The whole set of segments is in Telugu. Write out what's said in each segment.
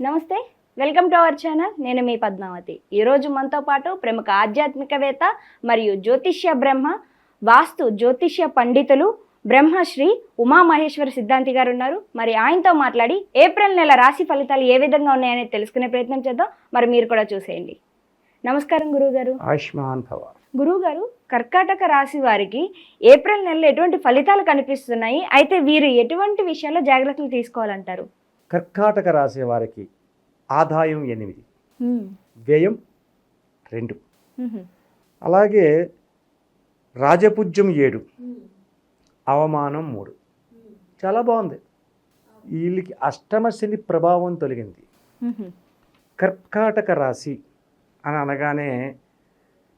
నమస్తే వెల్కమ్ టు అవర్ ఛానల్. నేను మీ పద్మావతి. ఈరోజు మనతో పాటు ప్రముఖ ఆధ్యాత్మికవేత్త మరియు జ్యోతిష్య బ్రహ్మ వాస్తు జ్యోతిష్య పండితులు బ్రహ్మశ్రీ ఉమామహేశ్వర సిద్ధాంతి గారు ఉన్నారు. మరి ఆయనతో మాట్లాడి ఏప్రిల్ నెల రాశి ఫలితాలు ఏ విధంగా ఉన్నాయనేది తెలుసుకునే ప్రయత్నం చేద్దాం. మరి మీరు కూడా చూసేయండి. నమస్కారం గురువుగారు. ఆయుష్మాన్ భవ. గురువుగారు కర్కాటక రాశి వారికి ఏప్రిల్ నెలలో ఎటువంటి ఫలితాలు కనిపిస్తున్నాయి? అయితే వీరు ఎటువంటి విషయాల్లో జాగ్రత్తలు తీసుకోవాలంటారు? కర్కాటక రాసే వారికి ఆదాయం ఎనిమిది. వ్యయం రెండు. అలాగే రాజపుజ్యం ఏడు. అవమానం మూడు. చాలా బాగుంది. వీళ్ళకి అష్టమ శని ప్రభావం తొలగింది. కర్కాటక రాశి అని అనగానే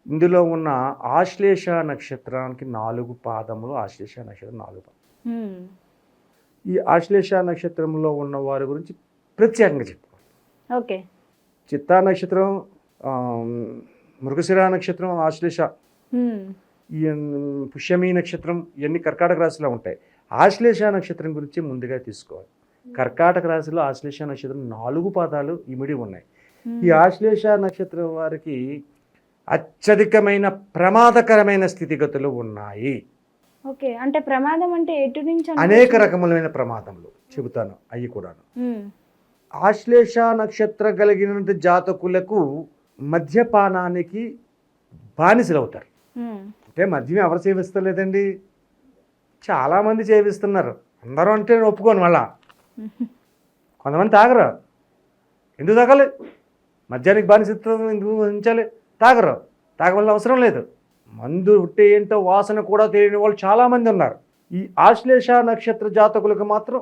ఇందులో ఉన్న ఆశ్లేష నక్షత్రానికి నాలుగు పాదములు ఆశ్లేష నక్షత్రం నాలుగు పాదములు. ఈ ఆశ్లేష నక్షత్రంలో ఉన్న వారి గురించి ప్రత్యేకంగా చెప్పుకోవాలి. ఓకే. చిత్తా నక్షత్రం మృగశిర నక్షత్రం ఆశ్లేష ఈ పుష్యమి నక్షత్రం ఇవన్నీ కర్కాటక రాశిలో ఉంటాయి. ఆశ్లేష నక్షత్రం గురించి ముందుగా తీసుకోవాలి. కర్కాటక రాశిలో ఆశ్లేష నక్షత్రం నాలుగు పాదాలు ఇమిడి ఉన్నాయి. ఈ ఆశ్లేష నక్షత్రం వారికి అత్యధికమైన ప్రమాదకరమైన స్థితిగతులు ఉన్నాయి. ఓకే. అంటే ప్రమాదం అంటే ఎటు నుంచి? అనేక రకములైన ప్రమాదములు చెబుతాను అవి కూడాను. ఉమ్, ఆశ్లేష నక్షత్ర కలిగిన జాతకులకు మద్యపానానికి బానిసలవుతారు. అంటే మద్యం ఎవరు సేవిస్తలేదండి? చాలామంది సేవిస్తున్నారు. అందరూ అంటే నేను ఒప్పుకోను మళ్ళా. కొంతమంది తాగరు. ఎందుకు తాగాలి? మద్యానికి బానిసత్వం ఎందుకు వహించాలి? తాగరు. తాగవలసిన అవసరం లేదు. మందు ఉంటే ఏంటో వాసన కూడా తెలియని వాళ్ళు చాలామంది ఉన్నారు. ఈ ఆశ్లేష నక్షత్ర జాతకులకు మాత్రం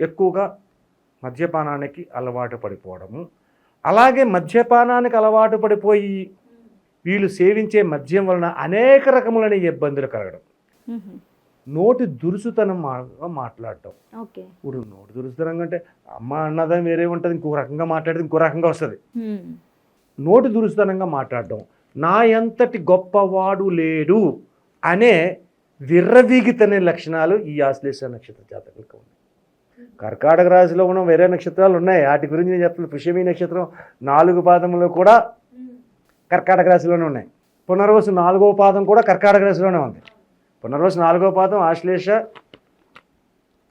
ఎక్కువగా మద్యపానానికి అలవాటు పడిపోవడము అలాగే మద్యపానానికి అలవాటు పడిపోయి వీళ్ళు సేవించే మద్యం వలన అనేక రకములైన ఇబ్బందులు కలగడం. నోటి దురుసుతనం మాట్లాడటం. ఇప్పుడు నోటి దురుసుతనం అంటే అమ్మ అన్నదని వేరే ఉంటుంది ఇంకో రకంగా మాట్లాడితే ఇంకో రకంగా వస్తుంది. నోటి దురుసుతనంగా మాట్లాడటం నా ఎంతటి గొప్పవాడు లేడు అనే విర్రవీగితనే లక్షణాలు ఈ ఆశ్లేష నక్షత్ర జాతకులకు ఉన్నాయి. కర్కాటక రాశిలో ఉన్న వేరే నక్షత్రాలు ఉన్నాయి. వాటి గురించి నేను చెప్తున్నాను పుష్యమి నక్షత్రం నాలుగు పాదములు కూడా కర్కాటక రాశిలోనే ఉన్నాయి. పునర్వసు నాలుగో పాదం కూడా కర్కాటక రాశిలోనే ఉంది. పునర్వసు నాలుగో పాదం ఆశ్లేష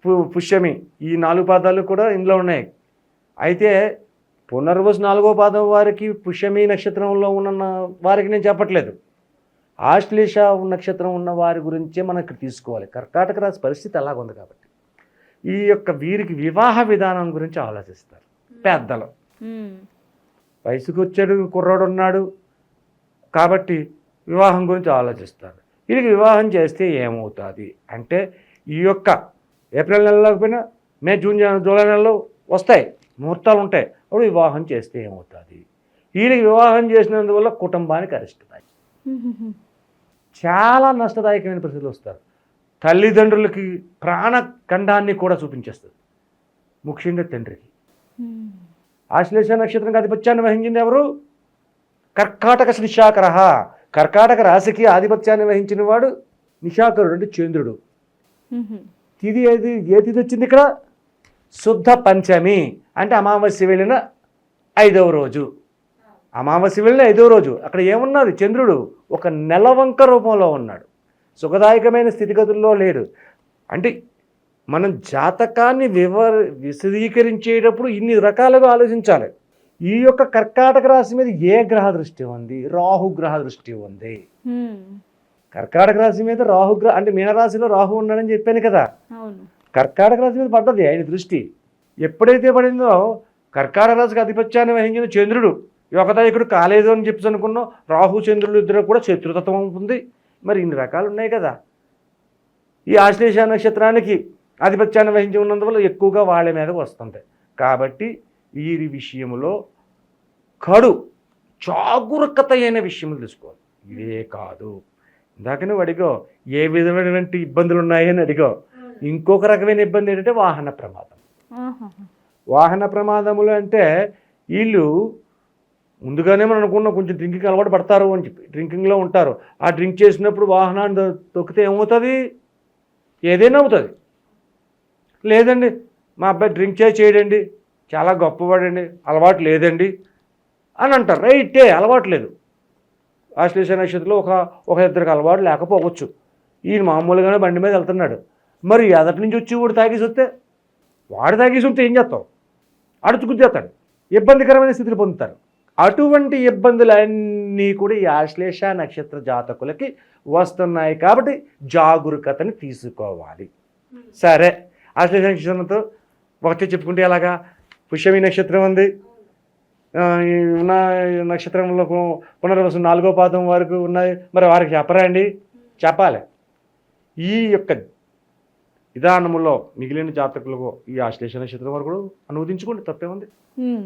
పు- పుష్యమి. ఈ నాలుగు పాదాలు కూడా ఇందులో ఉన్నాయి. అయితే పునర్వసు నాలుగో పాదం వారికి పుష్యమి నక్షత్రంలో ఉన్న వారికి నేను చెప్పట్లేదు. ఆశ్లేష నక్షత్రం ఉన్న వారి గురించే మనం ఇక్కడ తీసుకోవాలి. కర్కాటక రాశి పరిస్థితి అలాగుంది కాబట్టి. ఈ యొక్క వీరికి వివాహ విధానం గురించి ఆలోచిస్తారు. పెద్దలు. వయసుకు వచ్చాడు కుర్రాడు ఉన్నాడు కాబట్టి వివాహం గురించి ఆలోచిస్తారు. వీరికి వివాహం చేస్తే ఏమవుతుంది? అంటే ఈ యొక్క ఏప్రిల్ నెలలో పోయినా మే జూన్ జూలై నెలలో వస్తాయి. ముహూర్తాలు ఉంటాయి అప్పుడు వివాహం చేస్తే ఏమవుతుంది? వీరికి వివాహం చేసినందువల్ల కుటుంబానికి అరిష్టదాయి చాలా నష్టదాయకమైన పరిస్థితులు వస్తారు. తల్లిదండ్రులకి ప్రాణఖండాన్ని కూడా చూపించేస్తుంది. ముఖ్యంగా తండ్రికి. ఆశ్లేష నక్షత్రం ఆధిపత్యాన్ని వహించింది ఎవరు? కర్కాటక నిశాకర కర్కాటక రాశికి ఆధిపత్యాన్ని వహించిన వాడు నిశాకరుడు అంటే చంద్రుడు. తిది ఏది? ఏ తిథి వచ్చింది ఇక్కడ? శుద్ధ పంచమి అంటే అమావాస్య వెళ్ళిన ఐదవ రోజు. అమావాస్య వెళ్ళిన ఐదవ రోజు. అక్కడ ఏమున్నది? చంద్రుడు ఒక నెలవంక రూపంలో ఉన్నాడు. సుఖదాయకమైన స్థితిగతుల్లో లేడు. అంటే మనం జాతకాన్ని వివర విశదీకరించేటప్పుడు ఇన్ని రకాలుగా ఆలోచించాలి. ఈ యొక్క కర్కాటక రాశి మీద ఏ గ్రహ దృష్టి ఉంది? రాహు గ్రహ దృష్టి ఉంది. కర్కాటక రాశి మీద రాహు గ్రహ అంటే మీనరాశిలో రాహు ఉన్నాడని చెప్పాను కదా. కర్కాటక రాశి మీద పడ్డది ఆయన దృష్టి. ఎప్పుడైతే పడిందో కర్కాటక రాశికి ఆధిపత్యాన్ని వహించిన చంద్రుడు. యోగదాయకుడు కాలేదు అని చెప్పి అనుకున్నాం. రాహు చంద్రులు ఇద్దరు కూడా శత్రుతత్వం ఉంటుంది. మరి ఇన్ని రకాలు ఉన్నాయి కదా. ఈ ఆశ్లేష నక్షత్రానికి ఆధిపత్యాన్ని వహించి ఉన్నందువల్ల ఎక్కువగా వాళ్ళ మీద వస్తుంది. కాబట్టి వీరి విషయంలో కడు జాగరూకత అయిన విషయములు తీసుకోవాలి ఇదే కాదు. ఇందాకనే అడిగో ఏ విధమైనటువంటి ఇబ్బందులు ఉన్నాయని అడిగో ఇంకొక రకమైన ఇబ్బంది ఏంటంటే వాహన ప్రమాదం. వాహన ప్రమాదములు అంటే వీళ్ళు ముందుగానే మనం అనుకున్నాం కొంచెం డ్రింకింగ్ అలవాటు పడతారు అని చెప్పి డ్రింకింగ్లో ఉంటారు. ఆ డ్రింక్ చేసినప్పుడు వాహనాన్ని తొక్కితే ఏమవుతుంది? ఏదైనా అవుతుంది. లేదండి మా అబ్బాయి డ్రింక్ చేయి చేయడండి చాలా గొప్పవాడండి అలవాటు లేదండి అని అంటారు. రైటే అలవాటు లేదు. ఆశ్లేష నక్షత్రంలో ఒక ఒక ఇద్దరికి అలవాటు లేకపోవచ్చు. ఈయన మామూలుగానే బండి మీద వెళ్తున్నాడు. మరి ఎదటి నుంచి వచ్చి వాడు తాగేసి వస్తే? వాడు తాగేసి ఉంటే ఏం చేస్తావు? అడుచుకుద్దేస్తాడు ఇబ్బందికరమైన స్థితిని పొందుతారు అటువంటి ఇబ్బందులన్నీ కూడా ఈ ఆశ్లేష నక్షత్ర జాతకులకి వస్తున్నాయి కాబట్టి జాగరూకతని తీసుకోవాలి. సరే ఆశ్లేష నక్షత్రంతో ఒకటే చెప్పుకుంటే ఎలాగా? పుష్యమి నక్షత్రం ఉంది. ఉన్న నక్షత్రంలో పు- పునర్వసు నాలుగో పాదం వరకు ఉన్నాయి. మరి వారికి చెప్పరా అండి? చెప్పాలి. ఈ యొక్క విధానములో మిగిలిన జాతకులకు ఈ ఆశ్లేష నక్షత్రం వరకు కూడా అనువదించుకోండి తప్పే ఉంది ఉమ్.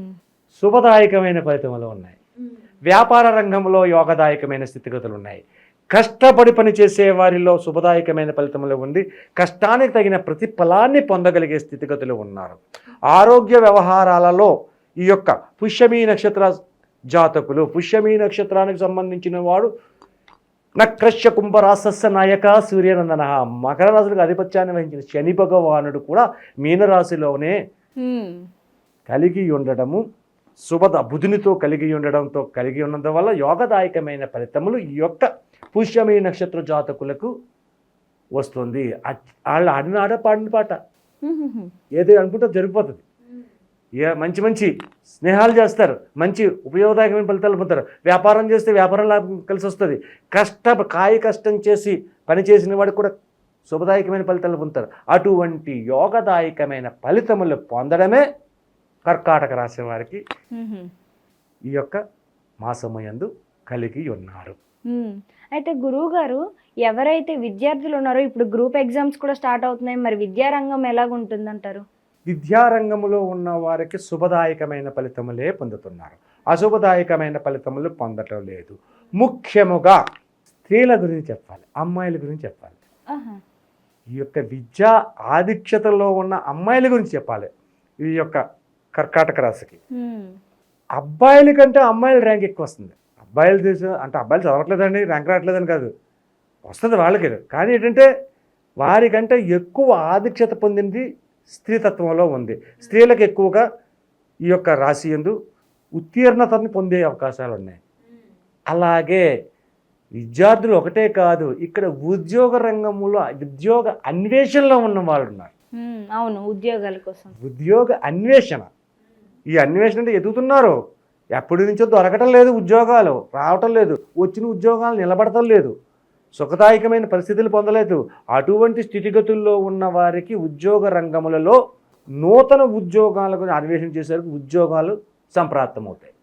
శుభదాయకమైన ఫలితములు ఉన్నాయి. వ్యాపార రంగంలో యోగదాయకమైన స్థితిగతులు ఉన్నాయి. కష్టపడి పని చేసే వారిలో శుభదాయకమైన ఫలితములు ఉంది. కష్టానికి తగిన ప్రతిఫలాన్ని పొందగలిగే స్థితిగతులు ఉన్నారు. ఆరోగ్య వ్యవహారాలలో ఈ యొక్క పుష్యమీ నక్షత్ర జాతకులు పుష్యమీ నక్షత్రానికి సంబంధించిన వాడు నక్రశ్య కుంభరాసస్య నాయక సూర్యనందన మకర రాశులకు ఆధిపత్యాన్ని వహించిన శని భగవానుడు కూడా మీనరాశిలోనే. కలిగి ఉండడము శుభద బుధునితో కలిగి ఉండడంతో కలిగి ఉన్నందు వల్ల యోగదాయకమైన ఫలితములు ఈ యొక్క పుష్యమీ నక్షత్ర జాతకులకు వస్తుంది వాళ్ళు ఆడిన ఆడ పాడిన పాట. ఏది అనుకుంటే జరిగిపోతుంది మంచి మంచి స్నేహాలు చేస్తారు మంచి ఉపయోగదాయకమైన ఫలితాలు పొందుతారు. వ్యాపారం చేస్తే వ్యాపారం లాభం కలిసి వస్తుంది. కష్ట కాయ కష్టం చేసి పని చేసిన వాడికి కూడా శుభదాయకమైన ఫలితాలు పొందుతారు. అటువంటి యోగదాయకమైన ఫలితములు పొందడమే కర్కాటక రాశి వారికి. ఈ యొక్క మాసమయందు కలిగి ఉన్నారు. అయితే గురువు గారు ఎవరైతే విద్యార్థులు ఉన్నారో ఇప్పుడు గ్రూప్ ఎగ్జామ్స్ కూడా స్టార్ట్ అవుతున్నాయి. మరి విద్యారంగం ఎలాగుంటుందంటారు? విద్యారంగంలో ఉన్న వారికి శుభదాయకమైన ఫలితములే పొందుతున్నారు. అశుభదాయకమైన ఫలితములు పొందటం లేదు. ముఖ్యముగా స్త్రీల గురించి చెప్పాలి అమ్మాయిల గురించి చెప్పాలి. ఈ యొక్క విద్యా ఆధిక్యతలో ఉన్న అమ్మాయిల గురించి చెప్పాలి. ఈ యొక్క కర్కాటక రాశికి. అబ్బాయిల కంటే అమ్మాయిల ర్యాంక్ ఎక్కువ వస్తుంది. అబ్బాయిలు తీసు అంటే అబ్బాయిలు చదవట్లేదండి ర్యాంక్ రావట్లేదని కాదు. వస్తుంది వాళ్ళకి. కానీ ఏంటంటే వారికంటే ఎక్కువ ఆధిక్యత పొందింది స్త్రీతత్వంలో ఉంది. స్త్రీలకు ఎక్కువగా ఈ యొక్క రాశి ఎందు ఉత్తీర్ణతని పొందే అవకాశాలు ఉన్నాయి అలాగే విద్యార్థులు ఒకటే కాదు ఇక్కడ ఉద్యోగ రంగంలో ఉద్యోగ అన్వేషణలో ఉన్న వాళ్ళు ఉన్నారు. అవును ఉద్యోగాల కోసం. ఉద్యోగ అన్వేషణ. ఈ అన్వేషణ అంటే ఎదుగుతున్నారు. ఎప్పటి నుంచో దొరకటం లేదు ఉద్యోగాలు రావటం లేదు. వచ్చిన ఉద్యోగాలు నిలబడటం లేదు. సుఖదాయకమైన పరిస్థితులు పొందలేదు. అటువంటి స్థితిగతుల్లో ఉన్న వారికి ఉద్యోగ రంగములలో నూతన ఉద్యోగాలకు అన్వేషణ చేసేందుకు ఉద్యోగాలు సంప్రాప్తమవుతాయి.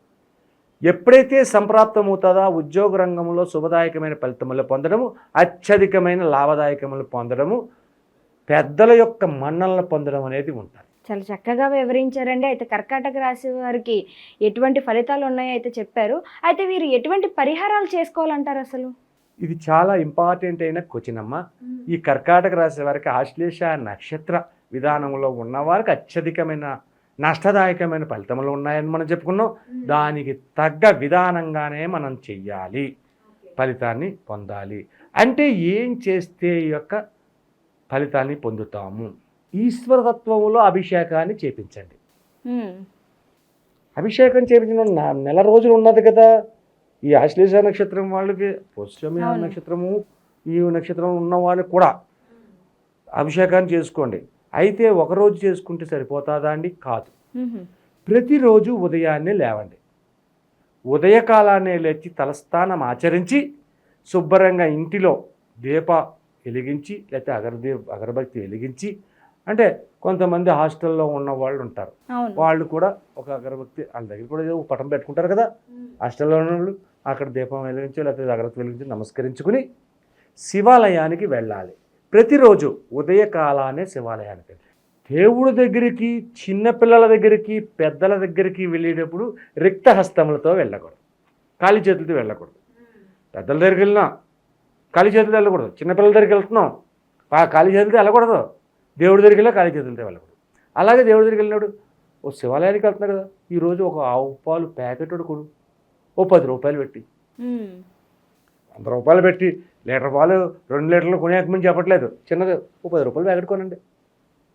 ఎప్పుడైతే సంప్రాప్తమవుతుందో ఉద్యోగ రంగంలో శుభదాయకమైన ఫలితములు పొందడము అత్యధికమైన లాభదాయకములు పొందడము పెద్దల యొక్క మన్నలను పొందడం అనేది ఉంటుంది. చాలా చక్కగా వివరించారండి. అయితే కర్కాటక రాశి వారికి ఎటువంటి ఫలితాలు ఉన్నాయో అయితే చెప్పారు. అయితే వీరు ఎటువంటి పరిహారాలు చేసుకోవాలంటారు అసలు? ఇది చాలా ఇంపార్టెంట్ అయిన క్వశ్చన్ అమ్మ. ఈ కర్కాటక రాశి వారికి ఆశ్లేష నక్షత్ర విధానంలో ఉన్న వారికి అత్యధికమైన నష్టదాయకమైన ఫలితములు ఉన్నాయని మనం చెప్పుకున్నాం. దానికి తగ్గ విధానంగానే మనం చెయ్యాలి. ఫలితాన్ని పొందాలి. అంటే ఏం చేస్తే ఈ యొక్క ఫలితాన్ని పొందుతాము? ఈశ్వరతత్వంలో అభిషేకాన్ని చేపించండి. అభిషేకం చేపించిన నెల రోజులు ఉన్నది కదా. ఈ ఆశ్లేష నక్షత్రం వాళ్ళకి పుష్యమి. నక్షత్రము ఈ నక్షత్రం ఉన్న వాళ్ళకి కూడా అభిషేకాన్ని చేసుకోండి. అయితే ఒక రోజు చేసుకుంటే సరిపోతుందా అండి? కాదు. ప్రతిరోజు ఉదయాన్నే లేవండి. ఉదయకాలాన్నే లేచి తలస్నానం ఆచరించి శుభ్రంగా ఇంటిలో దీప వెలిగించి లేకపోతే అగరదీ అగరబత్తి వెలిగించి అంటే కొంతమంది హాస్టల్లో ఉన్న వాళ్ళు ఉంటారు. వాళ్ళు కూడా ఒక అగరబత్తి వాళ్ళ దగ్గర కూడా ఏదో పటం పెట్టుకుంటారు కదా. హాస్టల్లో ఉన్న వాళ్ళు అక్కడ దీపం వెలిగించి లేకపోతే జాగ్రత్త వెలిగించి నమస్కరించుకుని శివాలయానికి వెళ్ళాలి. ప్రతిరోజు ఉదయకాలానే శివాలయానికి వెళ్ళాలి. దేవుడి దగ్గరికి చిన్నపిల్లల దగ్గరికి పెద్దల దగ్గరికి వెళ్ళేటప్పుడు రిక్త హస్తములతో వెళ్ళకూడదు. ఖాళీ చేతులతో వెళ్ళకూడదు. పెద్దల దగ్గరికి వెళ్ళినా ఖాళీ చేతులతో వెళ్ళకూడదు. చిన్నపిల్లల దగ్గరికి వెళ్తున్నాం. ఖాళీ చేతులతో వెళ్ళకూడదు. దేవుడి దగ్గరికి వెళ్ళా ఖాళీ చేతులతో వెళ్ళకూడదు. అలాగే దేవుడి దగ్గరికి వెళ్ళినాడు ఓ శివాలయానికి వెళ్తున్నా కదా. ఈరోజు ఒక ఆవు పాలు ప్యాకెట్ ఒకటి కొడు ఓ పది రూపాయలు పెట్టి. వంద రూపాయలు పెట్టి లీటర్ పాలు రెండు లీటర్లు కొనేకమని చెప్పట్లేదు. చిన్నది ఓ పది రూపాయలు ప్యాకెట్ కొనండి.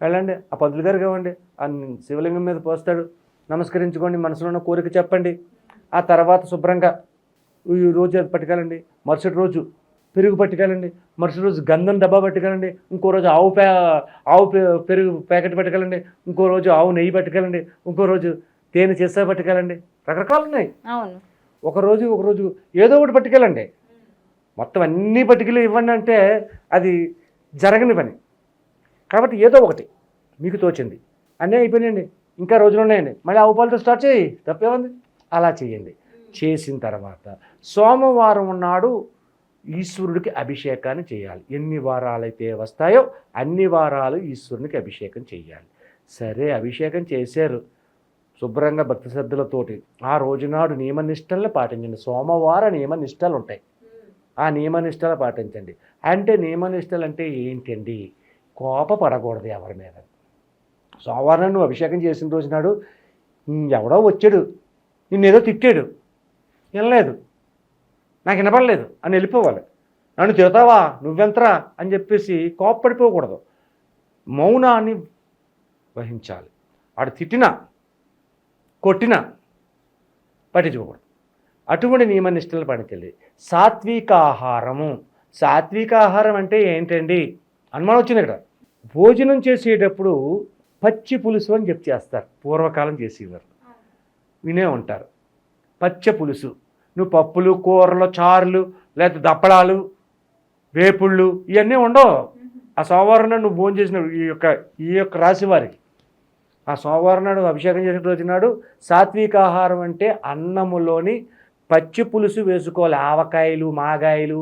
వెళ్ళండి ఆ పంతులు గారు కావండి ఆ శివలింగం మీద పోస్తాడు. నమస్కరించుకోండి మనసులో ఉన్న కోరిక చెప్పండి. ఆ తర్వాత శుభ్రంగా ఈ రోజు అది పట్టుకెళ్ళండి. మరుసటి రోజు పెరుగు పట్టుకెళ్ళండి. మరుసటి రోజు గంధం డబ్బా పట్టుకెళ్ళండి. ఇంకో రోజు ఆవు పే ఆవు పెరుగు ప్యాకెట్ పట్టుకెళ్ళండి. ఇంకో రోజు ఆవు నెయ్యి పట్టుకెళ్ళండి. ఇంకో రోజు తేనె చేసా పట్టుకెళ్ళండి. రకరకాలు ఉన్నాయి. అవును. ఒకరోజు ఒకరోజు ఏదో ఒకటి పట్టుకెళ్ళండి. మొత్తం అన్నీ పట్టుకెళ్ళి ఇవ్వండి అంటే అది జరగని పని. కాబట్టి ఏదో ఒకటి మీకు తోచింది. అన్నీ అయిపోయినాయండి. ఇంకా రోజులు ఉన్నాయండి. మళ్ళీ ఆవు పాలతో స్టార్ట్ చేయి. తప్పేముంది? అలా చేయండి. చేసిన తర్వాత సోమవారం నాడు ఈశ్వరుడికి అభిషేకాన్ని చేయాలి. ఎన్ని వారాలైతే వస్తాయో అన్ని వారాలు ఈశ్వరునికి అభిషేకం చేయాలి. సరే అభిషేకం చేశారు. శుభ్రంగా భక్తి శ్రద్ధలతోటి ఆ రోజునాడు నియమనిష్టలను పాటించండి. సోమవార నియమనిష్టలు ఉంటాయి ఆ నియమనిష్టలు పాటించండి. అంటే నియమనిష్టలు అంటే ఏంటండి? కోప పడకూడదు ఎవరి మీద. సోమవారం నువ్వు అభిషేకం చేసిన రోజు నాడు ఎవడో వచ్చాడు. నిన్నేదో తిట్టాడు. వినలేదు. నాకు వినపడలేదు. అని వెళ్ళిపోవాలి. నన్ను తిడతావా? నువ్వెంతరా? అని చెప్పేసి కోప్పడిపోకూడదు. మౌనాన్ని వహించాలి. వాడు తిట్టినా కొట్టినా పట్టించుకోకూడదు. అటువంటి నియమ నిష్టలు పాటించాలి సాత్విక ఆహారము సాత్విక ఆహారం అంటే ఏంటండి? అనుమానం వచ్చింది ఇక్కడ. భోజనం చేసేటప్పుడు పచ్చి పులుసు అని చెప్పి చేస్తారు. పూర్వకాలం చేసేవారు. వినే ఉంటారు. పచ్చ పులుసు. నువ్వు పప్పులు కూరలు చారులు లేకపోతే దప్పడాలు వేపుళ్ళు ఇవన్నీ ఉండవు. ఆ సోమవారం నువ్వు భోజనం చేసిన ఈ యొక్క ఈ యొక్క రాశి వారికి. ఆ సోమవారం నాడు అభిషేకం చేసిన రోజు నాడు సాత్విక ఆహారం అంటే అన్నములోని పచ్చి పులుసు వేసుకోవాలి. ఆవకాయలు మాగాయలు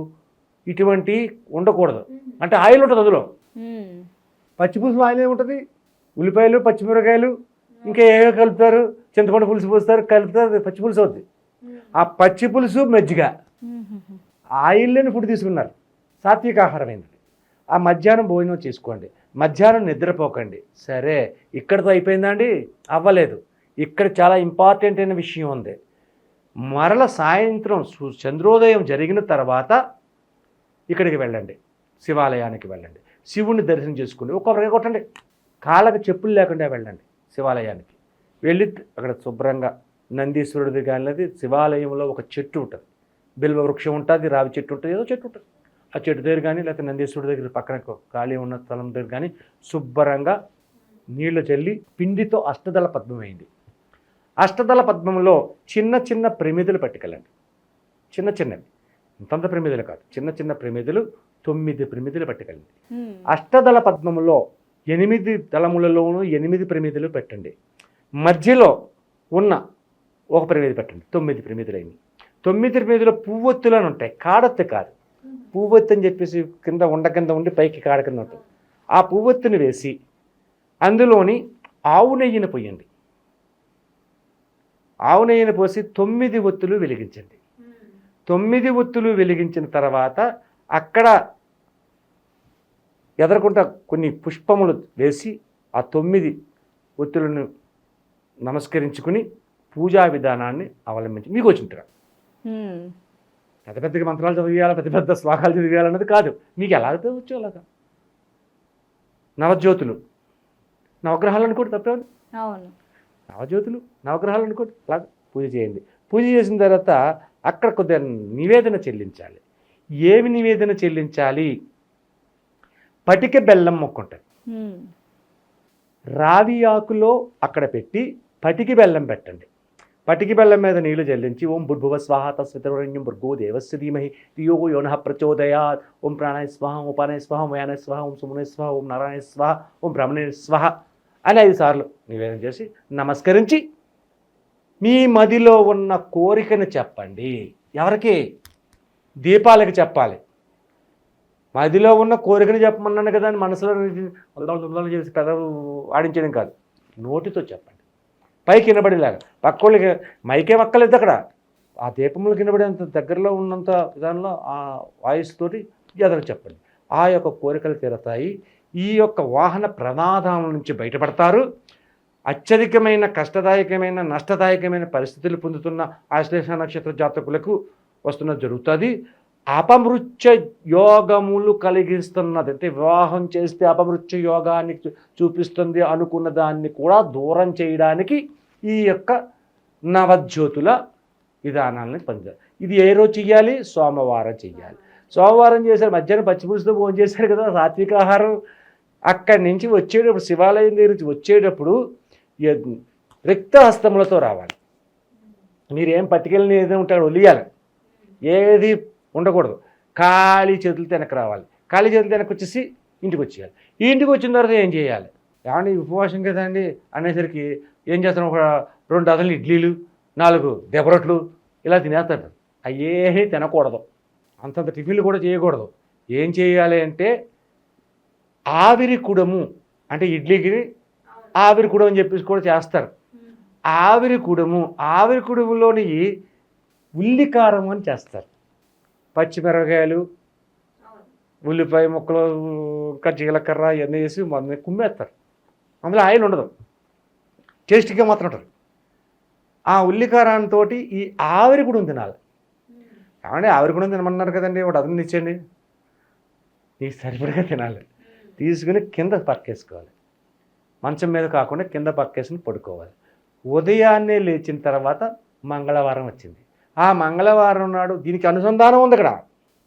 ఇటువంటి ఉండకూడదు. అంటే ఆయిల్ ఉంటుంది అందులో. పచ్చి పులుసులో ఆయిల్ ఏముంటుంది ఉల్లిపాయలు పచ్చిమిరకాయలు ఇంకా ఏవో కలుపుతారు. చింతపండు పులుసు పోస్తారు కలుపుతారు పచ్చి పులుసు అవుద్ది. ఆ పచ్చి పులుసు మజ్జిగ. ఆయిల్లోని ఫుడ్ తీసుకున్నారు. సాత్విక ఆహారం ఏంటండి ఆ మధ్యాహ్నం భోజనం చేసుకోండి. మధ్యాహ్నం నిద్రపోకండి. సరే ఇక్కడితో అయిపోయిందా అండి? అవ్వలేదు. ఇక్కడ చాలా ఇంపార్టెంట్ అయిన విషయం ఉంది. మరల సాయంత్రం చంద్రోదయం జరిగిన తర్వాత ఇక్కడికి వెళ్ళండి. శివాలయానికి వెళ్ళండి. శివుణ్ణి దర్శనం చేసుకోండి ఒక్కొక్కరికి కొట్టండి. కాళ్ళకి చెప్పులు లేకుండా వెళ్ళండి శివాలయానికి. వెళ్ళి అక్కడ శుభ్రంగా నందీశ్వరుడిది కానీ శివాలయంలో ఒక చెట్టు ఉంటుంది. బిల్వ వృక్షం ఉంటుంది రావి చెట్టు ఉంటుంది ఏదో చెట్టు ఉంటుంది. ఆ చెట్టు దగ్గర కానీ లేకపోతే నందీశ్వరుడి దగ్గర పక్కన ఖాళీ ఉన్న స్థలం దగ్గర కానీ శుభ్రంగా నీళ్ళు చల్లి పిండితో అష్టదళ పద్మం వేయండి. అష్టదళ పద్మంలో చిన్న చిన్న ప్రమిదలు పట్టుకెళ్ళండి. చిన్న చిన్నవి. ఇంతంత ప్రమిదలు కాదు. చిన్న చిన్న ప్రమిదలు తొమ్మిది ప్రమిదలు పట్టుకెళ్ళండి. అష్టదళ పద్మములో ఎనిమిది దళములలోనూ ఎనిమిది ప్రమిదలు పెట్టండి. మధ్యలో ఉన్న ఒక ప్రమిది పెట్టండి. తొమ్మిది ప్రమిదలైనవి. తొమ్మిది ప్రమిదిలో పువ్వొత్తులు ఉంటాయి కాడొత్తు కాదు. పువ్వొత్తి అని చెప్పేసి కింద ఉండ కింద ఉండి పైకి కాడ కింద ఉంటుంది ఆ పువ్వొత్తుని వేసి అందులోని ఆవు నెయ్యిని పోయండి. ఆవు నెయ్యిని పోసి తొమ్మిది ఒత్తులు వెలిగించండి. తొమ్మిది ఒత్తులు వెలిగించిన తర్వాత అక్కడ ఎదరకుండా కొన్ని పుష్పములు వేసి ఆ తొమ్మిది ఒత్తులను నమస్కరించుకుని పూజా విధానాన్ని అవలంబించి మీకు వచ్చింటారు పెద్ద పెద్ద మంత్రాలు చదివేయాలి పెద్ద పెద్ద శ్లోకాలు చదివేయాలన్నది కాదు. మీకు ఎలా అయితే వచ్చో అలాగా. నవజ్యోతులు. నవగ్రహాలు అనుకోండి తప్పేది అవును. నవజ్యోతులు నవగ్రహాలు అనుకోండి అలాగా పూజ చేయండి. పూజ చేసిన తర్వాత అక్కడ కొద్దిగా నివేదన చెల్లించాలి. ఏమి నివేదన చెల్లించాలి? పటిక బెల్లం మొక్క ఉంటుంది. రావి ఆకులో అక్కడ పెట్టి పటికి బెల్లం పెట్టండి. పటికి బెల్లం మీద నీళ్ళు జల్లించి ఓం భుర్భువ స్వాహ తస్వితరణ్యం భృగో దేవస్య ధీమహి ధియో యోన ప్రచోదయాత్. ఓం ప్రాణాయ స్వాహ ఓం ఉపానాయ స్వాహ ఓం యానాయ స్వాహ ఓం సుమనాయ స్వాహ ఓం నారాయణ స్వాహ ఓం బ్రహ్మణ్య స్వాహ అని ఐదు సార్లు నివేదన చేసి నమస్కరించి మీ మదిలో ఉన్న కోరికను చెప్పండి. ఎవరికి? దీపాలకి చెప్పాలి. మదిలో ఉన్న కోరికను చెప్పమన్నాను కదా అని మనసులో చేసి పెదవు ఆడించడం కాదు. నోటితో చెప్పండి. పైకి వినబడేలాగా. పక్కోళ్ళకి మైకే మక్కలేదు అక్కడ. ఆ దీపములు వినబడేంత దగ్గరలో ఉన్నంత విధానంలో ఆ వాయిస్ తోటి ఎదరు చెప్పండి. ఆ యొక్క కోరికలు తీరతాయి. ఈ యొక్క వాహన ప్రమాదం నుంచి బయటపడతారు. అత్యధికమైన కష్టదాయకమైన నష్టదాయకమైన పరిస్థితులు పొందుతున్న ఆశ్లేష నక్షత్ర జాతకులకు వస్తున్న జరుగుతుంది. అపమృత్య యోగములు కలిగిస్తున్నది. అంటే వివాహం చేస్తే అపమృత్య యోగాన్ని చూ- చూపిస్తుంది అనుకున్న దాన్ని కూడా దూరం చేయడానికి ఈ యొక్క నవజ్యోతుల విధానాలను పొందారు ఇది ఏ రోజు చెయ్యాలి? సోమవారం చెయ్యాలి. సోమవారం చేశారు మధ్యాహ్నం పచ్చిపులుసుతో భోజనం చేశారు కదా సాత్విక ఆహారం. అక్కడి నుంచి వచ్చేటప్పుడు శివాలయం దగ్గర నుంచి వచ్చేటప్పుడు రిక్త హస్తములతో రావాలి. మీరు ఏం పట్టుకెళ్ళి ఏదో ఉంటాడు ఏది ఉండకూడదు. ఖాళీ చేతులతో వెనక్కి రావాలి. ఖాళీ చేతులతో వెనక్కి వచ్చేసి ఇంటికి వచ్చేయాలి. ఇంటికి వచ్చిన తర్వాత ఏం చేయాలి? ఏమండి ఉపవాసం కదండి అనేసరికి ఏం చేస్తాం? ఒక రెండు డజన్లు ఇడ్లీలు నాలుగు దెబ్బరొట్లు ఇలా తినేస్తాడు. అయ్యేమీ తినకూడదు. అంతంత టిఫిన్లు కూడా చేయకూడదు. ఏం చేయాలి అంటే ఆవిరి కుడము అంటే ఇడ్లీకి ఆవిరి కుడం అని చెప్పేసి కూడా చేస్తారు. ఆవిరి కుడము ఆవిరి కుడములోని ఉల్లికారం అని చేస్తారు. పచ్చిమిరపకాయలు ఉల్లిపాయ ముక్కలు ఇంకా జీలకర్ర ఇవన్నీ వేసి మొన్న కుమ్మేస్తారు. అందులో ఆయిల్ ఉండదు. టేస్టీగా మాత్రం ఉంటుంది. ఆ ఉల్లికారంతో ఈ ఆవిరి కూడా తినాలి ఏమండి ఆవిరి కూడా తినమన్నారు కదండి ఒకటి అదనం ఇచ్చండి నీ సరిపడగా తినాలి. తీసుకుని కింద పక్కేసుకోవాలి. మంచం మీద కాకుండా కింద పక్కేసుకుని పడుకోవాలి. ఉదయాన్నే లేచిన తర్వాత మంగళవారం వచ్చింది. ఆ మంగళవారం నాడు దీనికి అనుసంధానం ఉంది ఇక్కడ.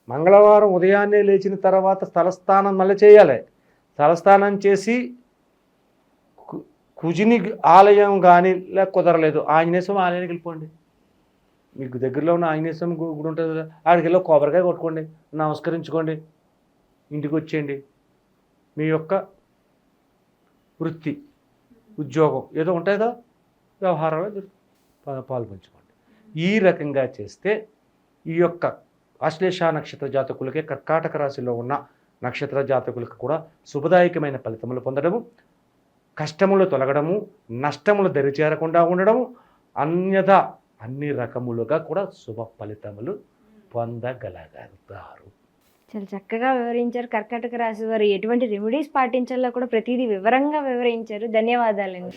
మంగళవారం ఉదయాన్నే లేచిన తర్వాత స్థలస్థానం మళ్ళీ చేయాలి. స్థలస్థానం చేసి కు- కుజిని ఆలయం కానీ లేక కుదరలేదు. ఆంజనేయ స్వామి ఆలయానికి వెళ్ళిపోండి. మీకు దగ్గరలో ఉన్న ఆంజనేయ స్వామి గుడి ఉంటుంది కదా ఆడికి వెళ్ళి కొబ్బరికాయ కొట్టుకోండి నమస్కరించుకోండి ఇంటికి వచ్చేయండి. మీ యొక్క వృత్తి ఉద్యోగం ఏదో ఉంటాయిదా వ్యవహారంలో మీరు పాల్పంచుకోండి ఈ రకంగా చేస్తే ఈ యొక్క ఆశ్లేష నక్షత్ర జాతకులకే కర్కాటక రాశిలో ఉన్న నక్షత్ర జాతకులకు కూడా శుభదాయకమైన ఫలితములు పొందడము కష్టములు తొలగడము నష్టములు దరిచేరకుండా ఉండడము అన్యథ అన్ని రకములుగా కూడా శుభ ఫలితములు పొందగలగలుగుతారు చాలా చక్కగా వివరించారు. కర్కాటక రాశి వారు ఎటువంటి రెమెడీస్ పాటించాలో కూడా ప్రతిదీ వివరంగా వివరించారు. ధన్యవాదాలండి.